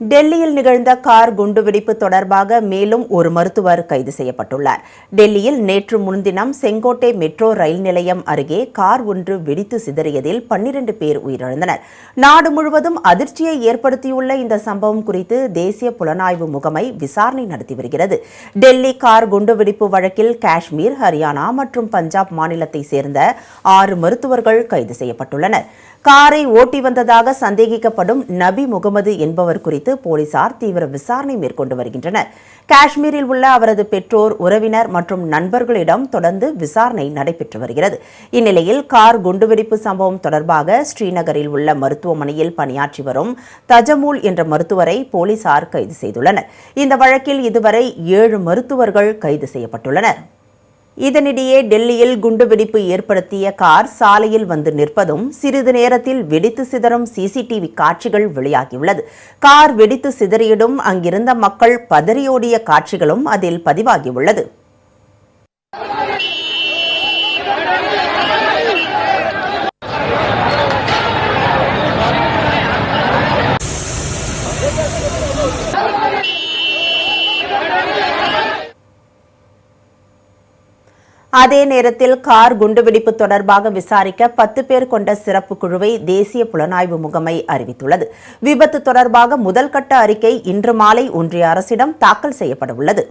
டெல்லியில் நிகழ்ந்த கார் குண்டுவெடிப்பு தொடர்பாக மேலும் ஒரு மருத்துவர் கைது செய்யப்பட்டுள்ளார். டெல்லியில் நேற்று முன்தினம் செங்கோட்டை மெட்ரோ ரயில் நிலையம் அருகே கார் ஒன்று வெடித்து சிதறியதில் பன்னிரண்டு பேர் உயிரிழந்தனர். நாடு முழுவதும் அதிர்ச்சியை ஏற்படுத்தியுள்ள இந்த சம்பவம் குறித்து தேசிய புலனாய்வு முகமை விசாரணை நடத்தி வருகிறது. டெல்லி கார் குண்டுவெடிப்பு வழக்கில் காஷ்மீர் ஹரியானா மற்றும் பஞ்சாப் மாநிலத்தை சேர்ந்த ஆறு மருத்துவர்கள் கைது செய்யப்பட்டுள்ளனர். காரை ஓட்டி வந்ததாக சந்தேகிக்கப்படும் நபி முகமது என்பவர் குறித்து போலீசார் தீவிர விசாரணை மேற்கொண்டு வருகின்றனர். காஷ்மீரில் உள்ள அவரது பெற்றோர் உறவினர் மற்றும் நண்பர்களிடம் தொடர்ந்து விசாரணை நடைபெற்று வருகிறது. இந்நிலையில் கார் குண்டுவெடிப்பு சம்பவம் தொடர்பாக ஸ்ரீநகரில் உள்ள மருத்துவமனையில் பணியாற்றி வரும் தஜமூல் என்ற மருத்துவரை போலீசார் கைது செய்துள்ளனர். இந்த வழக்கில் இதுவரை ஏழு மருத்துவர்கள் கைது செய்யப்பட்டுள்ளனர். இதனிடையே டெல்லியில் குண்டுவெடிப்பு ஏற்படுத்திய கார் சாலையில் வந்து நிற்பதும் சிறிது நேரத்தில் வெடித்து சிதறும் சிசிடிவி காட்சிகள் வெளியாகியுள்ளது. கார் வெடித்து சிதறியிடும் அங்கிருந்த மக்கள் பதறியோடிய காட்சிகளும் அதில் பதிவாகியுள்ளது. அதே நேரத்தில் கார் குண்டுவெடிப்பு தொடர்பாக விசாரிக்க பத்து பேர் கொண்ட சிறப்பு குழுவை தேசிய புலனாய்வு முகமை அறிவித்துள்ளது. விபத்து தொடர்பாக முதல் கட்ட அறிக்கை இன்று மாலை ஒன்றிய அரசிடம் தாக்கல் செய்யப்பட உள்ளது